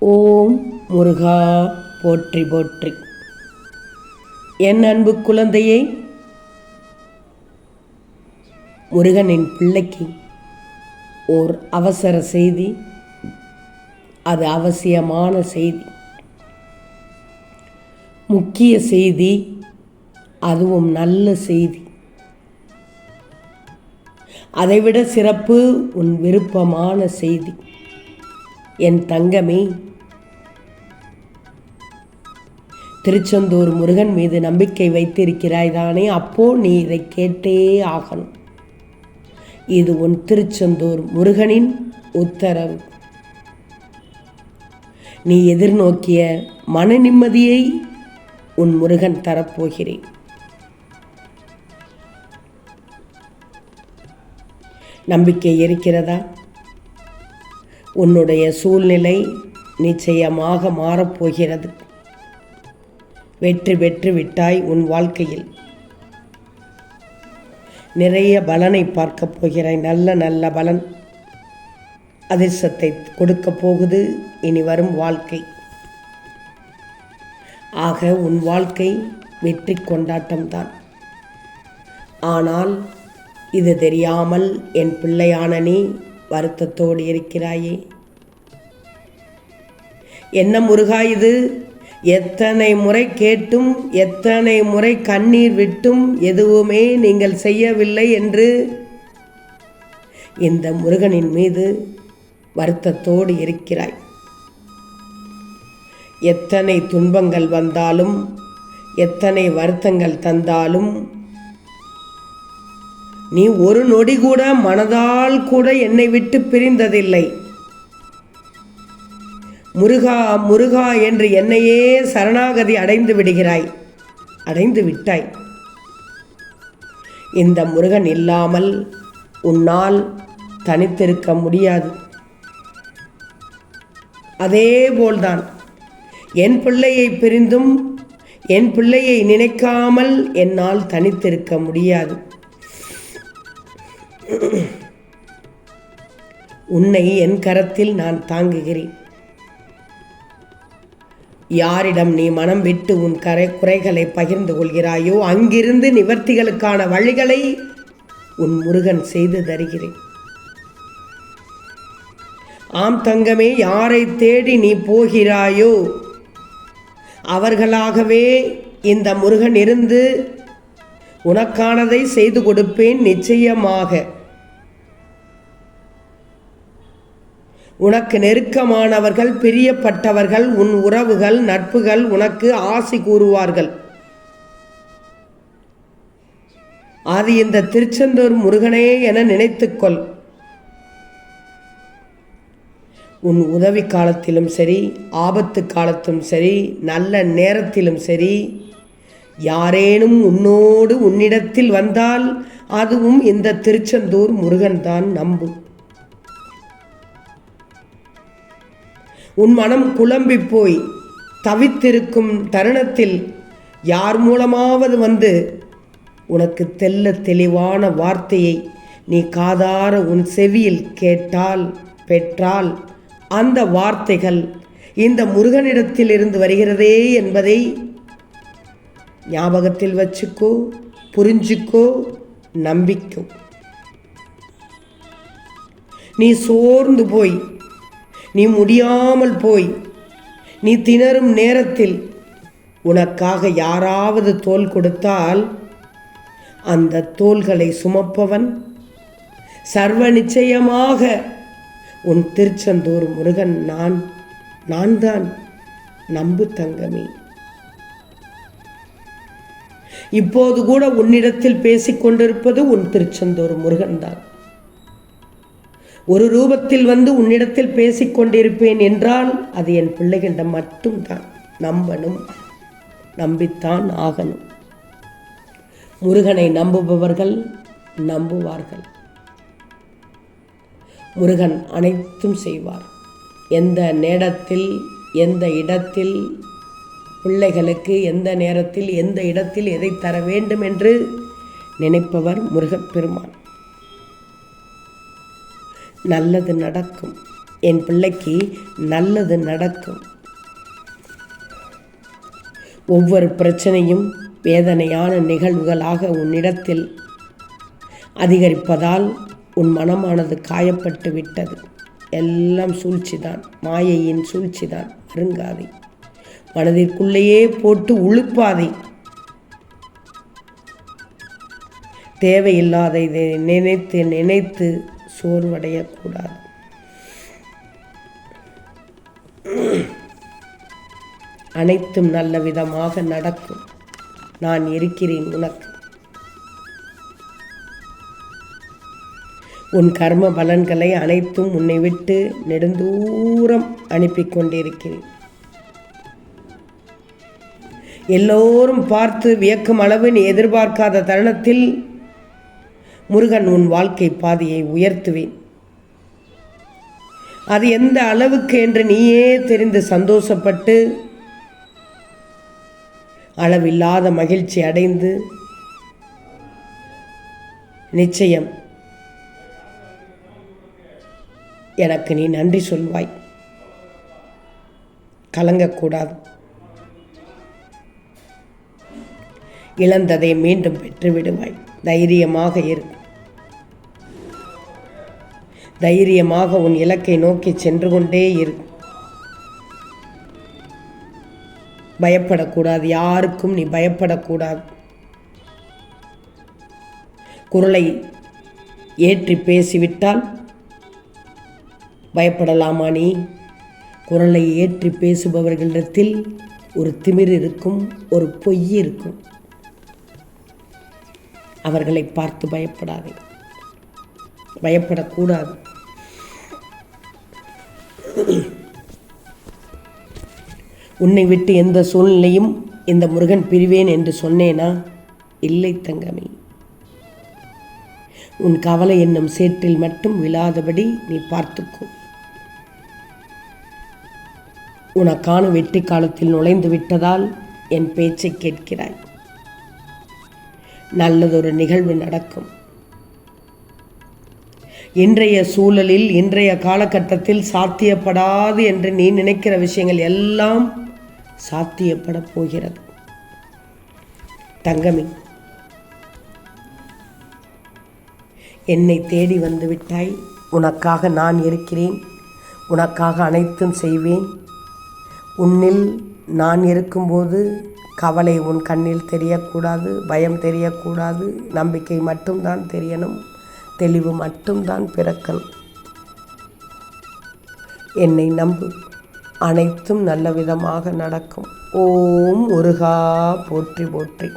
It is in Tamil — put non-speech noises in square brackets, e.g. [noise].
ஓம் முருகா போற்றி போற்றி. என் அன்பு குழந்தையை முருகனின் பிள்ளைக்கு ஓர் அவசர செய்தி அது அவசியமான செய்தி. முக்கிய செய்தி அதுவும் நல்ல செய்தி. அதைவிட சிறப்பு உன் விருப்பமான செய்தி. என் தங்கமே திருச்செந்தூர் முருகன் மீது நம்பிக்கை வைத்திருக்கிறாய் தானே? அப்போ நீ இதை கேட்டே ஆகணும். இது உன் திருச்செந்தூர் முருகனின் உத்தரவு. நீ எதிர்நோக்கிய மன நிம்மதியை உன் முருகன் தரப்போகிறேன். நம்பிக்கை இருக்கிறதா? உன்னுடைய சூழ்நிலை நிச்சயமாக மாறப்போகிறது. வெற்றி பெற்று விட்டாய் உன் வாழ்க்கையில். நிறைய பலனை பார்க்கப் போகிறாய். நல்ல நல்ல பலன் அதிர்ஷ்டத்தை கொடுக்கப் போகுது. இனி வரும் வாழ்க்கை. ஆக உன் வாழ்க்கை வெற்றி கொண்டாட்டம்தான் ஆனால் இது தெரியாமல் என் பிள்ளையான நீ வருத்தத்தோடு இருக்கிறாயே. என்ன முருகா இது? எத்தனை முறை கேட்டும் எத்தனை முறை கண்ணீர் விட்டும் எதுவுமே நீங்கள் செய்யவில்லை என்று இந்த முருகனின் மீது வருத்தத்தோடு இருக்கிறாய். எத்தனை துன்பங்கள் வந்தாலும் எத்தனை வருத்தங்கள் தந்தாலும் நீ ஒரு நொடி கூட மனதால் கூட என்னை விட்டு பிரிந்ததில்லை. முருகா முருகா என்று என்னையே சரணாகதி அடைந்து விடுகிறாய். அடைந்து விட்டாய். இந்த முருகன் இல்லாமல் உன்னால் தனித்திருக்க முடியாது. அதே போல்தான் என் பிள்ளையை பிரிந்தும் என் பிள்ளையை நினைக்காமல் என்னால் தனித்திருக்க முடியாது. உன்னை என் கரத்தில் நான் தாங்குகிறேன். யாரிடம் நீ மனம் விட்டு உன் கரை குறைகளை பகிர்ந்து கொள்கிறாயோ அங்கிருந்து நிவர்த்திகளுக்கான வழிகளை உன் முருகன் செய்து தருகிறேன். ஆம் தங்கமே யாரை தேடி நீ போகிறாயோ அவர்களாகவே இந்த முருகன் இருந்து உனக்கானதை செய்து கொடுப்பேன் நிச்சயமாக. உனக்கு நெருக்கமானவர்கள் பிரியப்பட்டவர்கள் உன் உறவுகள் நட்புகள் உனக்கு ஆசி கூறுவார்கள். அது இந்த திருச்செந்தூர் முருகனே என நினைத்துக்கொள். உன் உதவி காலத்திலும் சரி ஆபத்து காலத்திலும் சரி நல்ல நேரத்திலும் சரி யாரேனும் உன்னோடு உன்னிடத்தில் வந்தால் அதுவும் இந்த திருச்செந்தூர் முருகன் தான் நம்பு. உன் மனம் குழம்பி போய் தவித்திருக்கும் தருணத்தில் யார் மூலமாவது வந்து உனக்கு தெல்ல தெளிவான வார்த்தையை நீ காதார உன் செவியில் கேட்டால் பெற்றால் அந்த வார்த்தைகள் இந்த முருகனிடத்தில் இருந்து வருகிறதே என்பதை ஞாபகத்தில் வச்சுக்கோ புரிஞ்சுக்கோ நம்பிக்கோ. நீ சோர்ந்து போய் நீ முடியாமல் போய் நீ திணறும் நேரத்தில் உனக்காக யாராவது தோல் கொடுத்தால் அந்த தோள்களை சுமப்பவன் சர்வ நிச்சயமாக உன் திருச்செந்தூர் முருகன் நான் நான் தான் நம்பு தங்கமே. இப்போது கூட உன்னிடத்தில் பேசிக்கொண்டிருப்பது உன் திருச்செந்தூர் முருகன் தான் ஒரு ரூபத்தில் வந்து உன்னிடத்தில் பேசிக் கொண்டிருப்பேன் என்றால் அது என் பிள்ளைகளிடம் மட்டும்தான். நம்பணும் நம்பித்தான் ஆகணும். முருகனை நம்புபவர்கள் நம்புவார்கள். முருகன் அனைத்தும் செய்வார். எந்த நேரத்தில் எந்த இடத்தில் பிள்ளைகளுக்கு எந்த நேரத்தில் எந்த இடத்தில் எதை தர வேண்டும் என்று நினைப்பவர் முருகப்பெருமான். நல்லது நடக்கும். என் பிள்ளைக்கு நல்லது நடக்கும். ஒவ்வொரு பிரச்சனையும் வேதனையான நிகழ்வுகளாக உன்னிடத்தில் அதிகரிப்பதால் உன் மனமானது காயப்பட்டு விட்டது. எல்லாம் சூழ்ச்சிதான். மாயையின் சூழ்ச்சிதான். அருங்காதை மனதிற்குள்ளேயே போட்டு உழுப்பாதை. தேவையில்லாத இதை நினைத்து நினைத்து சோர்வடையக்கூடாது. அனைத்தும் நல்ல விதமாக நடக்கும். நான் இருக்கிறேன் உனக்கு. உன் கர்ம பலன்களை அனைத்தும் உன்னை விட்டு நெடுந்தூரம் அனுப்பி கொண்டிருக்கிறேன். எல்லோரும் பார்த்து வியக்கும் அளவு நீ எதிர்பார்க்காத தருணத்தில் முருகன் உன் வாழ்க்கை பாதையை உயர்த்துவேன். அது எந்த அளவுக்கு என்று நீயே தெரிந்து சந்தோஷப்பட்டு அளவில்லாத மகிழ்ச்சி அடைந்து நிச்சயம் எனக்கு நீ நன்றி சொல்வாய். கலங்கக்கூடாது. இழந்ததை மீண்டும் பெற்று விடுவாய் தைரியமாக இரு. தைரியமாக உன் இலக்கை நோக்கி சென்று கொண்டே இரு. பயப்படக்கூடாது. யாருக்கும் நீ பயப்படக்கூடாது. குரலை ஏற்றி பேசிவிட்டால் பயப்படலாமா நீ? குரலை ஏற்றி பேசுபவர்களிடத்தில் ஒரு திமிர் இருக்கும் ஒரு பொய் இருக்கும். அவர்களை பார்த்து பயப்படாதே. பயப்படக்கூடாது. [clears throat] உன்னை விட்டு எந்த சூழ்நிலையும் இந்த முருகன் பிரிவேன் என்று சொன்னேனா? இல்லை தங்கமே. உன் கவலை என்னும் சேற்றில் மட்டும் விழாதபடி நீ பார்த்துக்கோ. உனக்கான வெற்றி காலத்தில் நுழைந்து விட்டதால் என் பேச்சை கேட்கிறாய். நல்லதொரு நிகழ்வு நடக்கும். இன்றைய சூழலில் இன்றைய காலகட்டத்தில் சாத்தியப்படாது என்று நீ நினைக்கிற விஷயங்கள் எல்லாம் சாத்தியப்பட போகிறது. தங்கமி என்னை தேடி வந்து விட்டாய். உனக்காக நான் இருக்கிறேன். உனக்காக அனைத்தும் செய்வேன். உன்னில் நான் இருக்கும்போது கவலை உன் கண்ணில் தெரியக்கூடாது பயம் தெரியக்கூடாது நம்பிக்கை மட்டும்தான் தெரியணும். தெளிவு மட்டும்தான் பிறக்கல். என்னை நம்பு. அனைத்தும் நல்ல விதமாக நடக்கும். ஓம் முருகா போற்றி போற்றி.